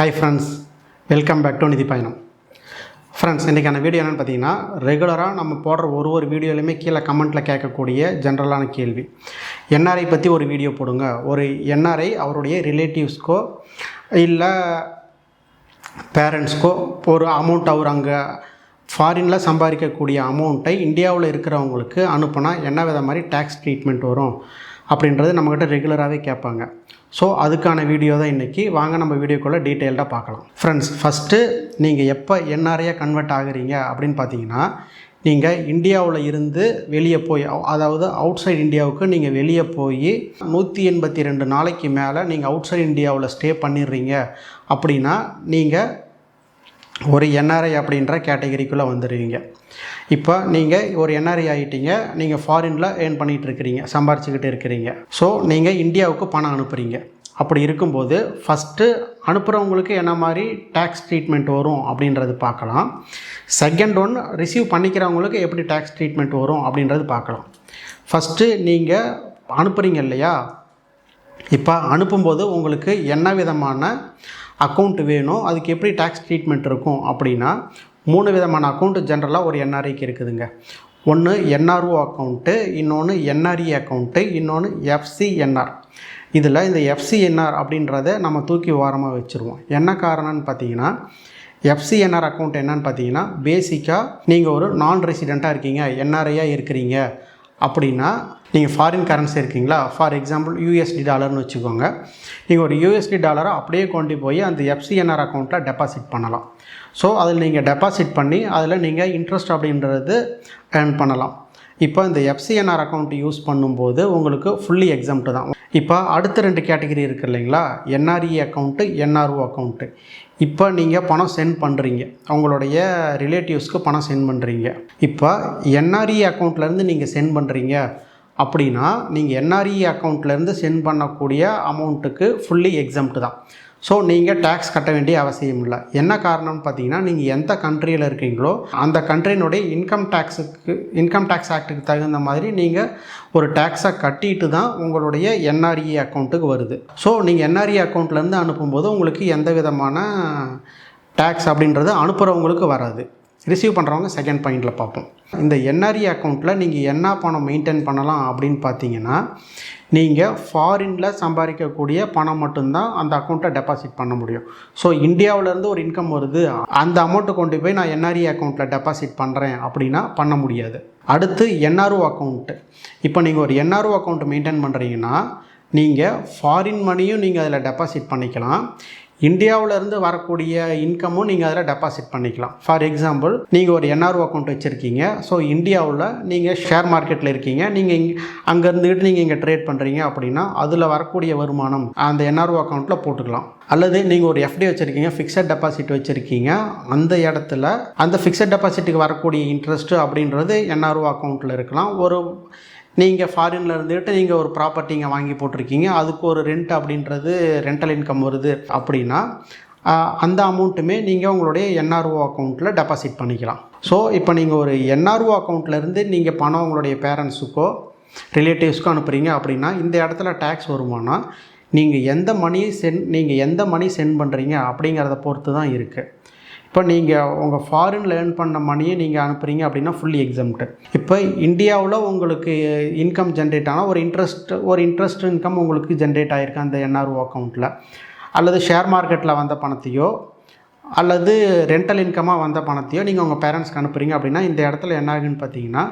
Hi friends welcome back to Nidhi Payanam friends இன்றைக்கான video என்னென்னு பார்த்தீங்கன்னா ரெகுலராக நம்ம போடுற ஒரு ஒரு வீடியோலையுமே கீழே கமெண்ட்டில் கேட்கக்கூடிய ஜென்ரலான கேள்வி. என்ஆர்ஐ பற்றி ஒரு வீடியோ போடுங்க. ஒரு என்ஆர்ஐ அவருடைய ரிலேட்டிவ்ஸ்க்கோ இல்லை பேரண்ட்ஸ்க்கோ ஒரு அமௌண்ட் அவர் அங்கே ஃபாரினில் சம்பாதிக்கக்கூடிய அமௌண்ட்டை இந்தியாவில் இருக்கிறவங்களுக்கு அனுப்புனா என்ன வித மாதிரி டேக்ஸ் ட்ரீட்மெண்ட் வரும்? அப்படின்றது நம்மக்கிட்ட ரெகுலராகவே கேட்பாங்க. ஸோ அதுக்கான வீடியோ தான் இன்றைக்கி வாங்க நம்ம வீடியோக்குள்ளே டீட்டெயில்டாக பார்க்கலாம். ஃப்ரெண்ட்ஸ் ஃபஸ்ட்டு நீங்கள் எப்போ என்ஆர்ஐயாக கன்வெர்ட் ஆகுறீங்க அப்படின்னு பார்த்தீங்கன்னா நீங்கள் இந்தியாவில் இருந்து வெளியே போய் அதாவது அவுட் சைடு இந்தியாவுக்கு நீங்கள் வெளியே போய் நூற்றி எண்பத்தி ரெண்டு நாளைக்கு மேலே நீங்கள் அவுட் சைடு இந்தியாவில் ஸ்டே பண்ணிடுறீங்க அப்படின்னா நீங்கள் ஒரு என்ஆர்ஐ அப்படின்ற கேட்டகரிக்குள்ளே வந்துடுவீங்க இப்போ நீங்கள் ஒரு என்ஆர்ஐ ஆகிட்டீங்க நீங்கள் ஃபாரினில் ஏர்ன் பண்ணிகிட்டு இருக்கிறீங்க சம்பாரிச்சுக்கிட்டு இருக்கிறீங்க. ஸோ நீங்கள் இந்தியாவுக்கு பணம் அனுப்புகிறீங்க அப்படி இருக்கும்போது ஃபஸ்ட்டு அனுப்புகிறவங்களுக்கு என்ன மாதிரி டேக்ஸ் ட்ரீட்மெண்ட் வரும் அப்படின்றது பார்க்கலாம். செகண்ட் ஒன் ரிசீவ் பண்ணிக்கிறவங்களுக்கு எப்படி டேக்ஸ் ட்ரீட்மெண்ட் வரும் அப்படின்றது பார்க்கலாம். ஃபஸ்ட்டு நீங்கள் அனுப்புகிறீங்க இல்லையா? இப்போ அனுப்பும்போது உங்களுக்கு என்ன விதமான அக்கௌண்ட் வேணும். அதுக்கு எப்படி டேக்ஸ் ட்ரீட்மெண்ட் இருக்கும் அப்படின்னா மூணு விதமான அக்கௌண்ட்டு ஜென்ரலாக ஒரு என்ஆர்ஐக்கு இருக்குதுங்க. ஒன்று என்ஆர்ஓ அக்கௌண்ட்டு இன்னொன்று என்ஆர்இ அக்கௌண்ட்டு இன்னொன்று எஃப்சிஎன்ஆர் இதில் இந்த எஃப்சிஎன்ஆர் அப்படின்றத நம்ம தூக்கி ஓரமாக வச்சுருவோம். என்ன காரணம்னு பார்த்தீங்கன்னா எஃப்சிஎன்ஆர் அக்கௌண்ட் என்னன்னு பார்த்தீங்கன்னா பேசிக்காக நீங்கள் ஒரு நான் ரெசிடெண்ட்டாக இருக்கீங்க என்ஆர்ஐயாக இருக்கிறீங்க அப்படின்னா நீங்கள் ஃபாரின் கரன்சி இருக்கீங்களா? ஃபார் எக்ஸாம்பிள் யூஎஸ்டி டாலர்னு வச்சுக்கோங்க. நீங்கள் ஒரு யூஎஸ்டி டாலரை அப்படியே கொண்டு போய் அந்த எஃப்சிஎன்ஆர் அக்கௌண்ட்டில் டெபாசிட் பண்ணலாம். ஸோ அதில் நீங்கள் டெபாசிட் பண்ணி அதில் நீங்கள் இன்ட்ரெஸ்ட் அப்படின்றது ஏர்ன் பண்ணலாம். இப்போ இந்த எஃப்சிஎன்ஆர் அக்கௌண்ட் யூஸ் பண்ணும்போது உங்களுக்கு ஃபுல்லி எக்ஸாம்ட்டு தான். இப்போ அடுத்த ரெண்டு கேட்டகரி இருக்குது இல்லைங்களா? என்ஆர்இ அக்கௌண்ட்டு என்ஆர்ஓ அக்கௌண்ட்டு இப்போ நீங்கள் பணம் சென்ட் பண்ணுறீங்க அவங்களுடைய ரிலேட்டிவ்ஸ்க்கு பணம் சென்ட் பண்ணுறீங்க இப்போ என்ஆர்இ அக்கௌண்ட்லேருந்து நீங்கள் சென்ட் பண்ணுறீங்க அப்படின்னா நீங்கள் என்ஆர்இ அக்கௌண்ட்லேருந்து சென்ட் பண்ணக்கூடிய அமௌண்ட்டுக்கு ஃபுல்லி எக்ஸாம்ட்டு தான். ஸோ நீங்கள் டேக்ஸ் கட்ட வேண்டிய அவசியம் இல்லை. என்ன காரணம்னு பார்த்தீங்கன்னா நீங்கள் எந்த கண்ட்ரியில் இருக்கீங்களோ அந்த கண்ட்ரியினுடைய இன்கம் டேக்ஸுக்கு இன்கம் டேக்ஸ் ஆக்ட்டுக்கு தகுந்த மாதிரி நீங்கள் ஒரு டேக்ஸை கட்டிட்டு தான் உங்களுடைய என்ஆர்இ அக்கௌண்ட்டுக்கு வருது. ஸோ நீங்கள் என்ஆர்இ அக்கௌண்ட்லேருந்து அனுப்பும்போது உங்களுக்கு எந்த விதமான டேக்ஸ் அப்படின்றது அனுப்புகிறவங்களுக்கு வராது. ரிசீவ் பண்ணுறவங்க செகண்ட் பாயிண்டில் பார்ப்போம். இந்த என்ஆர்இ அக்கௌண்ட்டில் நீங்கள் என்ன பணம் மெயின்டைன் பண்ணலாம் அப்படின்னு பார்த்தீங்கன்னா நீங்கள் ஃபாரினில் சம்பாதிக்கக்கூடிய பணம் மட்டும்தான் அந்த அக்கௌண்ட்டை டெபாசிட் பண்ண முடியும். ஸோ இந்தியாவிலேருந்து ஒரு இன்கம் வருது. அந்த அமௌண்ட்டை கொண்டு போய் நான் என்ஆர்இ அக்கௌண்ட்டில் டெபாசிட் பண்ணுறேன் அப்படின்னா பண்ண முடியாது. அடுத்து என்ஆர்ஓ அக்கௌண்ட்டு இப்போ நீங்கள் ஒரு என்ஆர்ஓ அக்கௌண்ட் மெயின்டைன் பண்ணுறீங்கன்னா நீங்கள் ஃபாரின் மணியும் நீங்கள் அதில் டெபாசிட் பண்ணிக்கலாம். இந்தியாவிலேருந்து வரக்கூடிய இன்கமும் நீங்கள் அதில் டெபாசிட் பண்ணிக்கலாம். ஃபார் எக்ஸாம்பிள் நீங்கள் ஒரு என்ஆர்ஓ அக்கௌண்ட் வச்சுருக்கீங்க. ஸோ இந்தியாவில் நீங்கள் ஷேர் மார்க்கெட்டில் இருக்கீங்க. நீங்கள் இங்கே அங்கே இருந்துக்கிட்டு நீங்கள் இங்கே ட்ரேட் பண்ணுறீங்க அப்படின்னா அதில் வரக்கூடிய வருமானம் அந்த என்ஆர்ஓ அக்கௌண்ட்டில் போட்டுக்கலாம். அல்லது நீங்கள் ஒரு எஃப்டி வச்சுருக்கீங்க ஃபிக்ஸட் டெபாசிட் வச்சுருக்கீங்க. அந்த இடத்துல அந்த ஃபிக்ஸட் டெபாசிட்டுக்கு வரக்கூடிய இன்ட்ரெஸ்ட்டு அப்படின்றது என்ஆர்ஓ அக்கௌண்ட்டில் இருக்கலாம். ஒரு நீங்கள் ஃபாரினில் இருந்துகிட்டு நீங்கள் ஒரு ப்ராப்பர்ட்டி இங்கே வாங்கி போட்டிருக்கீங்க. அதுக்கு ஒரு ரெண்ட் அப்படின்றது ரெண்டல் இன்கம் வருது அப்படின்னா அந்த அமௌண்ட்டுமே நீங்கள் உங்களுடைய என்ஆர்ஓ அக்கௌண்ட்டில் டெபாசிட் பண்ணிக்கலாம். ஸோ இப்போ நீங்கள் ஒரு என்ஆர்ஓ அக்கௌண்ட்லேருந்து நீங்கள் பணம் உங்களுடைய பேரண்ட்ஸுக்கோ ரிலேட்டிவ்ஸ்க்கோ அனுப்புகிறீங்க அப்படின்னா இந்த இடத்துல டேக்ஸ் வருமானா நீங்கள் எந்த மணி சென்ட் நீங்கள் எந்த மணி சென்ட் பண்ணுறீங்க அப்படிங்கிறத பொறுத்து தான் இருக்குது இப்போ நீங்கள் உங்கள் ஃபாரின் ஏர்ன் பண்ண மணியை நீங்கள் அனுப்புகிறீங்க அப்படின்னா ஃபுல்லி எக்ஸாம்ட்டு இப்போ இந்தியாவில் உங்களுக்கு இன்கம் ஜென்ரேட் ஆனால் ஒரு இன்ட்ரெஸ்ட் ஒரு இன்ட்ரெஸ்ட் இன்கம் உங்களுக்கு ஜென்ரேட் ஆகிருக்கு அந்த என்ஆர்ஓ அக்கௌண்ட்டில் அல்லது ஷேர் மார்க்கெட்டில் வந்த பணத்தையோ அல்லது ரெண்டல் இன்கமாக வந்த பணத்தையோ நீங்கள் உங்கள் பேரண்ட்ஸ்க்கு அனுப்புகிறீங்க அப்படின்னா இந்த இடத்துல என்ன ஆகுன்னு பார்த்தீங்கன்னா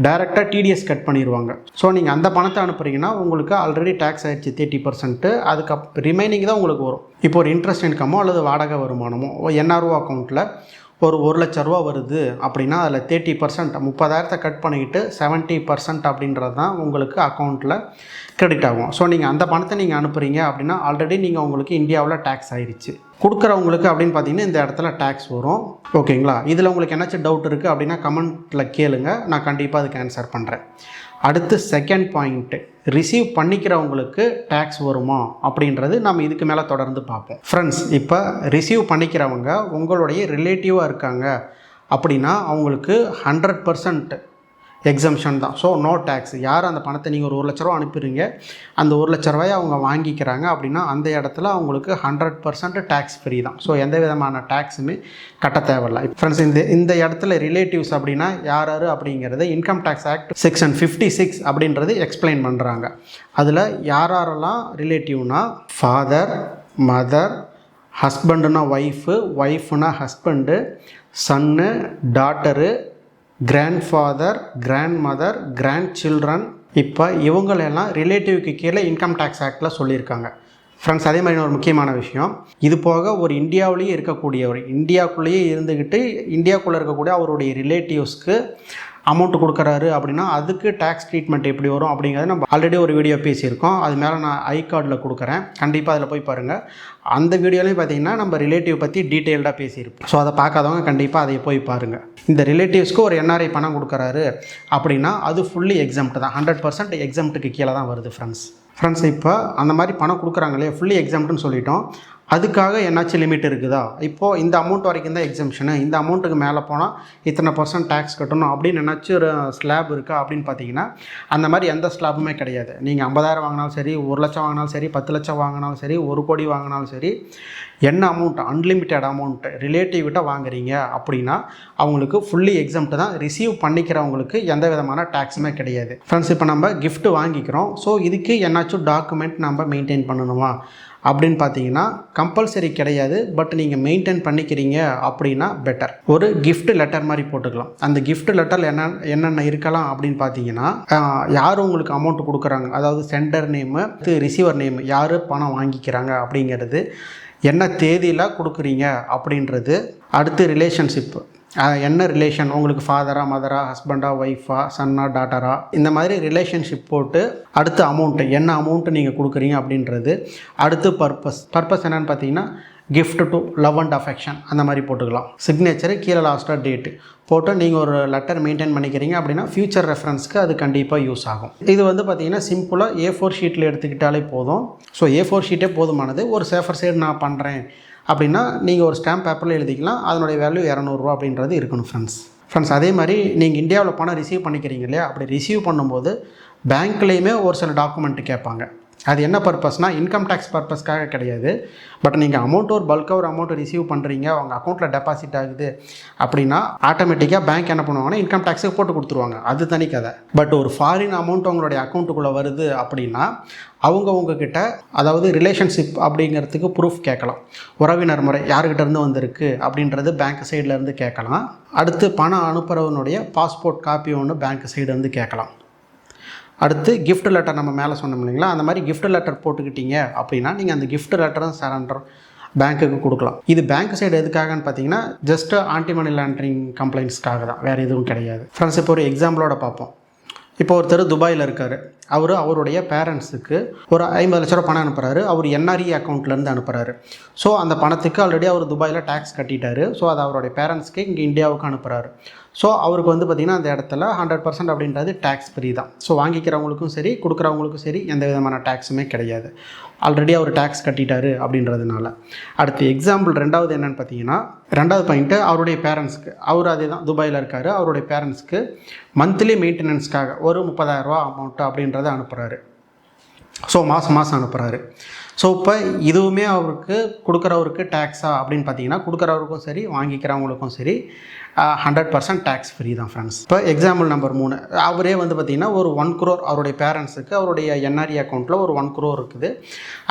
டைரெக்டாக டிடிஎஸ் கட் பண்ணிடுவாங்க ஸோ நீங்கள் அந்த பணத்தை அனுப்புகிறீங்கன்னா உங்களுக்கு ஆல்ரெடி டேக்ஸ் ஆகிடுச்சு தேர்ட்டி பர்சன்ட்டு அதுக்கப் ரிமைனிங் தான் உங்களுக்கு வரும். இப்போ ஒரு இன்ட்ரெஸ்ட் இன்கமோ அல்லது வாடகை வருமானமோ என்ஆர்ஓ அக்கௌண்ட்டில் ஒரு ஒரு லட்ச ரூபா வருது அப்படின்னா அதில் தேர்ட்டி பர்சன்ட் முப்பதாயிரத்தை கட் பண்ணிக்கிட்டு செவன்ட்டி பர்சன்ட் அப்படின்றது தான் உங்களுக்கு அக்கௌண்ட்டில் கிரெடிட் ஆகும். ஸோ நீங்கள் அந்த பணத்தை நீங்கள் அனுப்புகிறீங்க அப்படின்னா ஆல்ரெடி நீங்கள் உங்களுக்கு இந்தியாவில் டேக்ஸ் ஆயிடுச்சு கொடுக்குறவங்களுக்கு அப்படின்னு பார்த்தீங்கன்னா இந்த இடத்துல டேக்ஸ் வரும். ஓகேங்களா இதில் உங்களுக்கு என்னாச்சும் டவுட் இருக்குது அப்படின்னா கமெண்ட்டில் கேளுங்க. நான் கண்டிப்பாக அதுக்கு ஆன்சர் பண்ணுறேன் அடுத்து செகண்ட் பாயிண்ட்டு ரிசீவ் பண்ணிக்கிறவங்களுக்கு டேக்ஸ் வருமா? அப்படின்றது நம்ம இதுக்கு மேலே தொடர்ந்து பார்ப்போம். ஃப்ரெண்ட்ஸ் இப்போ ரிசீவ் பண்ணிக்கிறவங்க உங்களுடைய ரிலேட்டிவாக இருக்காங்க அப்படின்னா அவங்களுக்கு ஹண்ட்ரட் பர்சன்ட் எக்ஸம்ஷன் தான். ஸோ நோ டேக்ஸ் யார் அந்த பணத்தை நீங்கள் ஒரு ஒரு லட்ச ரூபா அனுப்புறீங்க அந்த ஒரு லட்ச ரூபாயை அவங்க வாங்கிக்கிறாங்க அப்படின்னா அந்த இடத்துல அவங்களுக்கு ஹண்ட்ரட் பர்சன்ட் டேக்ஸ் ஃப்ரீ தான். ஸோ எந்த விதமான டேக்ஸுமே கட்ட தேவையில்லை. ஃப்ரெண்ட்ஸ் இந்த இந்த இடத்துல ரிலேட்டிவ்ஸ் அப்படின்னா யார் யார் அப்படிங்கிறது income tax act section fifty six அப்படின்றது எக்ஸ்பிளைன் பண்ணுறாங்க அதில் யார் யாரெல்லாம் ரிலேட்டிவ்னா ஃபாதர் மதர் ஹஸ்பண்டுனா wife ஒய்ஃபுனா husband son daughter grandfather grand mother grand children இப்போ இவங்களெல்லாம் ரிலேட்டிவ்க்கு கீழே இன்கம் டேக்ஸ் ஆக்டில் சொல்லியிருக்காங்க. ஃப்ரெண்ட்ஸ் அதே மாதிரி ஒரு முக்கியமான விஷயம். இது போக ஒரு இந்தியாவிலேயே இருக்கக்கூடியவர் இந்தியாவுக்குள்ளேயே இருந்துக்கிட்டு இந்தியாவுக்குள்ளே இருக்கக்கூடிய அவருடைய ரிலேட்டிவ்ஸ்க்கு அமௌண்ட் கொடுக்குறாரு அப்படின்னா அதுக்கு டேக்ஸ் ட்ரீட்மெண்ட் எப்படி வரும் அப்படிங்கிறத நம்ம ஆல்ரெடி ஒரு வீடியோ பேசியிருக்கோம். அது மேலே நான் ஐ கார்டில் கொடுக்குறேன். கண்டிப்பாக அதில் போய் பாருங்கள் அந்த வீடியோலையும் பார்த்தீங்கன்னா நம்ம ரிலேட்டிவ் பற்றி டீட்டெயில்டாக பேசியிருப்போம். ஸோ அதை பார்க்காதவங்க கண்டிப்பாக அதை போய் பாருங்கள் இந்த ரிலேட்டிவ்ஸ்க்கு ஒரு என்ஆர்ஐ பணம் கொடுக்குறாரு அப்படின்னா அது ஃபுல்லி எக்ஸாம்ட் தான். ஹண்ட்ரட் பர்சன்ட் எக்ஸாம்ட்டுக்கு கீழே தான் வருது ஃப்ரெண்ட்ஸ் ஃப்ரெண்ட்ஸ் இப்போ அந்த மாதிரி பணம் கொடுக்குறாங்களே ஃபுல்லி எக்ஸாம்ட்டுன்னு சொல்லிட்டோம். அதுக்காக என்னாச்சும் லிமிட் இருக்குதா? இப்போது இந்த அமௌண்ட் வரைக்கும் தான் எக்ஸம்ஷனு இந்த அமௌண்ட்டுக்கு மேலே போனால் இத்தனை பர்சன்ட் டேக்ஸ் கட்டணும் அப்படின்னு என்னாச்சும் ஒரு ஸ்லாப் இருக்கா அப்படின்னு பார்த்தீங்கன்னா அந்த மாதிரி எந்த ஸ்லாபுமே கிடையாது. நீங்கள் ஐம்பதாயிரம் வாங்கினாலும் சரி ஒரு லட்சம் வாங்கினாலும் சரி பத்து லட்சம் வாங்கினாலும் சரி ஒரு கோடி வாங்கினாலும் சரி என்ன அமௌண்ட் அன்லிமிட்டெட் அமௌண்ட் ரிலேட்டிவ்கிட்ட வாங்குறீங்க அப்படின்னா அவங்களுக்கு ஃபுல்லி எக்ஸாம்ட்டு தான் ரிசீவ் பண்ணிக்கிறவங்களுக்கு எந்த விதமான டேக்ஸுமே கிடையாது. ஃப்ரெண்ட்ஸ் இப்போ நம்ம கிஃப்ட் வாங்கிக்கிறோம். ஸோ இதுக்கு என்னாச்சும் டாக்குமெண்ட் நம்ம மெயின்டைன் பண்ணணுமா? அப்படின்னு பார்த்தீங்கன்னா கம்பல்சரி கிடையாது பட் நீங்கள் மெயின்டைன் பண்ணிக்கிறீங்க அப்படின்னா பெட்டர் ஒரு கிஃப்ட் லெட்டர் மாதிரி போட்டுக்கலாம். அந்த கிஃப்ட் லெட்டரில் என்ன என்னென்ன இருக்கலாம் அப்படின்னு பார்த்தீங்கன்னா யார் உங்களுக்கு அமௌண்ட் கொடுக்குறாங்க? அதாவது சென்டர் நேமு ரிசீவர் நேம் யார் பணம் வாங்கிக்கிறாங்க அப்படிங்கிறது என்ன தேதியில் கொடுக்குறீங்க அப்படின்றது அடுத்து ரிலேஷன்ஷிப்பு என்ன ரிலேஷன் உங்களுக்கு ஃபாதரா மதரா ஹஸ்பண்டா ஒய்ஃபா சன்னா டாட்டரா இந்த மாதிரி ரிலேஷன்ஷிப் போட்டு அடுத்து அமௌண்ட்டு என்ன அமௌண்ட்டு நீங்கள் கொடுக்குறீங்க அப்படின்றது அடுத்து பர்பஸ் பர்பஸ் என்னென்னு பார்த்தீங்கன்னா gift to love and affection அந்த மாதிரி போட்டுக்கலாம். சிக்னேச்சரு கீழே லாஸ்ட்டாக டேட்டு போட்டு நீங்கள் ஒரு லெட்டர் மெயின்டைன் பண்ணிக்கிறீங்க அப்படின்னா ஃப்யூச்சர் ரெஃபரன்ஸ்க்கு அது கண்டிப்பாக யூஸ் ஆகும். இது வந்து பார்த்தீங்கன்னா சிம்பிளாக ஏ ஃபோர் ஷீட்டில் எடுத்துக்கிட்டாலே போதும். ஸோ ஏ ஃபோர் ஷீட்டே போதுமானது. ஒரு சேஃபர் சைடு நான் பண்ணுறேன் அப்படின்னா நீங்கள் ஒரு ஸ்டாம்ப் பேப்பரில் எழுதிக்கலாம். அதனுடைய வேல்யூ இரநூறுவா அப்படின்றது இருக்கணும் ஃப்ரெண்ட்ஸ் ஃப்ரெண்ட்ஸ் அதே மாதிரி நீங்கள் இந்தியாவில் பணம் ரிசீவ் பண்ணிக்கிறீங்க இல்லையா? அப்படி ரிசீவ் பண்ணும்போது பேங்க்லேயுமே ஒரு சில டாக்குமெண்ட் கேட்பாங்க. அது என்ன பர்பஸ்னால் இன்கம் டேக்ஸ் பர்பஸ்க்காக கிடையாது. பட் நீங்கள் அமௌண்ட் ஒரு பல்காக ஒரு அமௌண்ட் ரிசீவ் பண்ணுறீங்க அவங்க அக்கௌண்ட்டில் டெபாசிட் ஆகுது அப்படின்னா ஆட்டோமேட்டிக்காக பேங்க் என்ன பண்ணுவாங்கன்னா இன்கம் டேக்ஸுக்கு போட்டு கொடுத்துருவாங்க. அது தனி கதை. பட் ஒரு ஃபாரின் அமௌண்ட் உங்களுடைய அக்கௌண்ட்டுக்குள்ளே வருது அப்படின்னா அவங்க உங்ககிட்ட அதாவது ரிலேஷன்ஷிப் அப்படிங்கிறதுக்கு ப்ரூஃப் கேட்கலாம். உறவினர் முறை யாருக்கிட்டேருந்து வந்திருக்கு அப்படின்றது பேங்க் சைட்லேருந்து கேட்கலாம். அடுத்து பணம் அனுப்புகிறவனுடைய பாஸ்போர்ட் காப்பி ஒன்று பேங்க் சைடு வந்து கேட்கலாம். அடுத்து கிஃப்ட் லெட்டர் நம்ம மேலே சொன்னோம் இல்லைங்களா? அந்த மாதிரி கிஃப்ட் லெட்டர் போட்டுக்கிட்டீங்க அப்படின்னா நீங்கள் அந்த கிஃப்ட் லெட்டரும் சரண்டர் பேங்க்குக்கு கொடுக்கலாம். இது பேங்க் சைடு எதுக்காகன்னு பார்த்தீங்கன்னா ஜஸ்ட் ஆன்டி மணி லாண்ட்ரிங் கம்ப்ளைண்ட்ஸ்க்காக தான். வேறு எதுவும் கிடையாது. ஃப்ரெண்ட்ஸ் இப்போ ஒரு எக்ஸாம்பிளோட பார்ப்போம். இப்போ ஒருத்தர் துபாயில் இருக்கார். அவர் அவருடைய பேரண்ட்ஸுக்கு ஒரு ஐம்பது லட்ச ரூபா பணம் அனுப்புகிறாரு அவர் என்ஆர்இ அக்கௌண்ட்லேருந்து அனுப்புகிறாரு ஸோ அந்த பணத்துக்கு ஆல்ரெடி அவர் துபாயில் டேக்ஸ் கட்டிட்டாரு. ஸோ அது அவருடைய பேரண்ட்ஸ்க்கு இங்கே இந்தியாவுக்கு அனுப்புகிறாரு ஸோ அவருக்கு வந்து பார்த்திங்கன்னா அந்த இடத்துல ஹண்ட்ரட் பர்சன்ட் அப்படின்றது டேக்ஸ் ஃப்ரீ தான். ஸோ வாங்கிக்கிறவங்களுக்கும் சரி கொடுக்குறவங்களுக்கும் சரி எந்த விதமான டேக்ஸுமே கிடையாது. ஆல்ரெடி அவர் டேக்ஸ் கட்டிட்டாரு அப்படின்றதுனால. அடுத்து எக்ஸாம்பிள் ரெண்டாவது என்னென்னு பார்த்தீங்கன்னா ரெண்டாவது பாயிண்ட்டு அவருடைய பேரண்ட்ஸ்க்கு அவர் அதே தான் துபாயில் இருக்கார். அவருடைய பேரண்ட்ஸ்க்கு மந்த்லி மெயின்டெனன்ஸ்க்காக ஒரு முப்பதாயிரரூபா அமௌண்ட்டு அப்படின்றத அனுப்புகிறாரு ஸோ மாதம் மாதம் அனுப்புகிறாரு ஸோ இப்போ இதுவுமே அவருக்கு கொடுக்குறவருக்கு டேக்ஸா அப்படின்னு பார்த்தீங்கன்னா கொடுக்குறவருக்கும் சரி வாங்கிக்கிறவங்களுக்கும் சரி ஹண்ட்ரட் பர்சன்ட் டேக்ஸ் ஃப்ரீ தான் ஃப்ரெண்ட்ஸ் இப்போ எக்ஸாம்பிள் நம்பர் மூணு. அவரே வந்து பார்த்திங்கன்னா ஒரு ஒன் குரோர் அவருடைய பேரண்ட்ஸுக்கு அவருடைய என்ஆர்இ அக்கௌண்ட்டில் ஒரு ஒன் குரோர் இருக்குது.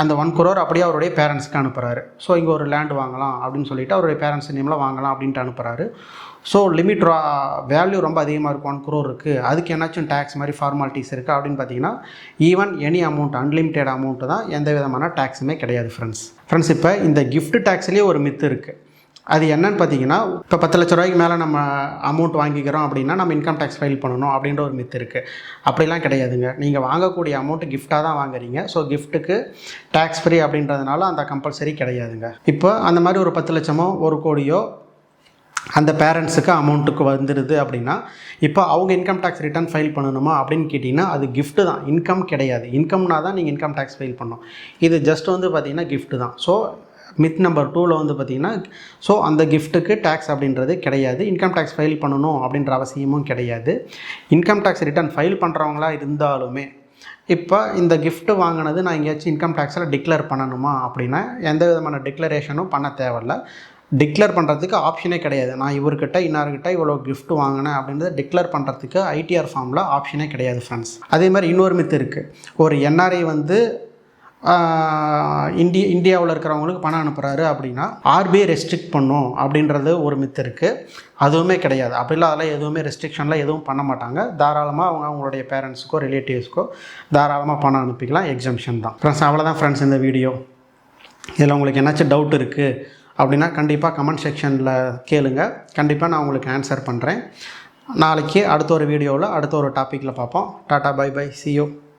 அந்த ஒன் குரோர் அப்படியே அவருடைய பேரண்ட்ஸ்க்கு அனுப்புகிறாரு ஸோ இங்கே ஒரு லேண்ட் வாங்கலாம் அப்படின்னு சொல்லிட்டு அவருடைய பேரண்ட்ஸ் நேமில் வாங்கலாம் அப்படின்ட்டு அனுப்புகிறாரு ஸோ லிமிட் வேல்யூ ரொம்ப அதிகமாக இருக்கும் ஒன் குரோர் இருக்குது அதுக்கு என்னாச்சும் டேக்ஸ் மாதிரி ஃபார்மாலிட்டிஸ் இருக்குது அப்படின்னு பார்த்தீங்கன்னா even any amount unlimited amount தான் எந்த விதமான டேக்ஸுமே கிடையாது ஃப்ரெண்ட்ஸ் ஃப்ரெண்ட்ஸ் இப்போ இந்த கிஃப்ட் டேக்ஸ்லேயே ஒரு மித்து இருக்குது அது என்னன்னு பார்த்தீங்கன்னா இப்போ பத்து லட்ச ரூபாய்க்கு மேலே நம்ம அமௌண்ட் வாங்கிக்கிறோம் அப்படின்னா நம்ம இன்கம் டேக்ஸ் ஃபைல் பண்ணணும் அப்படின்ற ஒரு மித்து இருக்குது அப்படிலாம் கிடையாதுங்க. நீங்கள் வாங்கக்கூடிய அமௌண்ட்டு கிஃப்டாக தான் வாங்குறீங்க. ஸோ கிஃப்ட்டுக்கு டேக்ஸ் ஃப்ரீ அப்படின்றதுனால அந்த கம்பல்சரி கிடையாதுங்க. இப்போ அந்த மாதிரி ஒரு பத்து லட்சமோ ஒரு கோடியோ அந்த பேரண்ட்ஸுக்கு அமௌண்ட்டுக்கு வந்துடுது அப்படின்னா இப்போ அவங்க இன்கம் டேக்ஸ் ரிட்டர்ன் ஃபைல் பண்ணணுமா அப்படின்னு கேட்டிங்கன்னா அது கிஃப்ட்டு தான். இன்கம் கிடையாது. இன்கம்னா தான் நீங்கள் இன்கம் டேக்ஸ் ஃபைல் பண்ணணும். இது ஜஸ்ட் வந்து பார்த்தீங்கன்னா கிஃப்ட்டு தான். ஸோ மித் நம்பர் டூவில் வந்து பார்த்திங்கன்னா ஸோ அந்த கிஃப்ட்டுக்கு டேக்ஸ் அப்படின்றது கிடையாது. இன்கம் டேக்ஸ் ஃபைல் பண்ணணும் அப்படின்ற அவசியமும் கிடையாது. இன்கம் டேக்ஸ் ரிட்டர்ன் ஃபைல் பண்ணுறவங்களா இருந்தாலுமே இப்போ இந்த கிஃப்ட்டு வாங்கினது நான் எங்கேயாச்சும் இன்கம் டேக்ஸில் டிக்ளேர் பண்ணணுமா அப்படின்னா எந்த விதமான டிக்ளரேஷனும் பண்ண தேவையில்ல. டிக்ளேர் பண்ணுறதுக்கு ஆப்ஷனே கிடையாது. நான் இவர்கிட்ட இன்னார்கிட்ட இவ்வளோ கிஃப்ட் வாங்கினேன் அப்படின்றத டிக்ளேர் பண்ணுறதுக்கு ஐடிஆர் ஃபார்மில் ஆப்ஷனே கிடையாது ஃப்ரெண்ட்ஸ் அதே மாதிரி இன்னொரு மித்து இருக்குது ஒரு என்ஆர்ஐ வந்து இந்திய இந்தியாவில் இருக்கிறவங்களுக்கு பணம் அனுப்புகிறாரு அப்படின்னா ஆர்பிஐ ரெஸ்ட்ரிக்ட் பண்ணும் அப்படின்றது ஒரு மித்து இருக்குது அதுவுமே கிடையாது. அப்படிலாம் அதெல்லாம் எதுவுமே ரெஸ்ட்ரிக்ஷன்லாம் எதுவும் பண்ண மாட்டாங்க. தாராளமாக அவங்க அவங்களுடைய பேரண்ட்ஸுக்கோ ரிலேட்டிவ்ஸ்க்கோ தாராளமாக பணம் அனுப்பிக்கலாம். எக்ஸம்ஷன் தான். ஃப்ரெண்ட்ஸ் அவ்வளோதான் ஃப்ரெண்ட்ஸ் இந்த வீடியோ இதில் உங்களுக்கு என்னாச்சும் டவுட் இருக்குது அப்படின்னா கண்டிப்பாக கமெண்ட் செக்ஷனில் கேளுங்க. கண்டிப்பாக நான் உங்களுக்கு ஆன்சர் பண்ணுறேன் நாளைக்கு அடுத்த ஒரு வீடியோவில் அடுத்த ஒரு டாப்பிக்கில் பார்ப்போம். Tata bye by சியோ